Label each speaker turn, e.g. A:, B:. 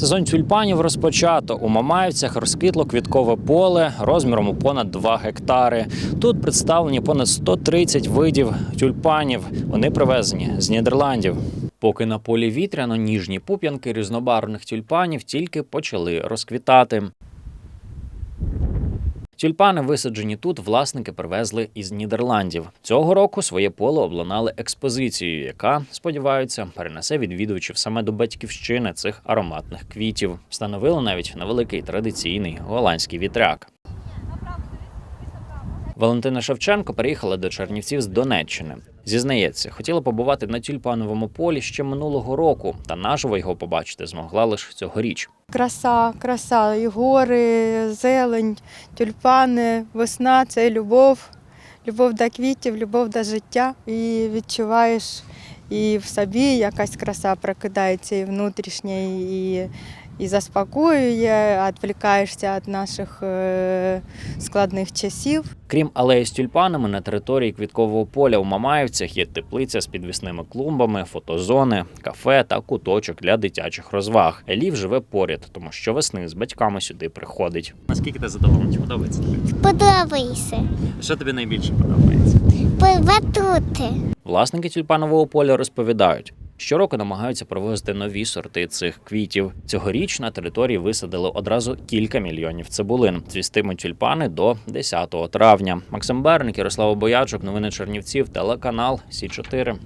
A: Сезон тюльпанів розпочато. У Мамаївцях розквітло квіткове поле розміром у понад 2 гектари. Тут представлені понад 130 видів тюльпанів. Вони привезені з Нідерландів. Поки на полі вітряно, ніжні пуп'янки різнобарвних тюльпанів тільки почали розквітати. Тюльпани, висаджені тут, власники привезли із Нідерландів. Цього року своє поле обланали експозицією, яка, сподіваються, перенесе відвідувачів саме до батьківщини цих ароматних квітів. Встановили навіть невеликий традиційний голландський вітряк. Валентина Шевченко переїхала до Чернівців з Донеччини. Зізнається, хотіла побувати на тюльпановому полі ще минулого року, та наживо його побачити змогла лише цьогоріч.
B: Краса, краса, і гори, зелень, тюльпани, весна це любов, любов до квітів, любов до життя. І відчуваєш і в собі якась краса прокидається і внутрішня, і, і заспокоює, відвлікаєшся від наших е, складних часів.
A: Крім алеї з тюльпанами, на території квіткового поля у Мамаївцях є теплиця з підвісними клумбами, фотозони, кафе та куточок для дитячих розваг. Елів живе поряд, тому що весни з батьками сюди приходить. Наскільки ти задоволений? Чи Подобається тобі?
C: Подобайся.
A: Що тобі найбільше подобається?
C: Батути.
A: Власники тюльпанового поля розповідають. Щороку намагаються провозити нові сорти цих квітів. Цьогоріч на території висадили одразу кілька мільйонів цибулин. Цвістимуть тюльпани до 10 травня. Максим Берник, Ярослава Боячук, новини Чернівців, телеканал Сі 4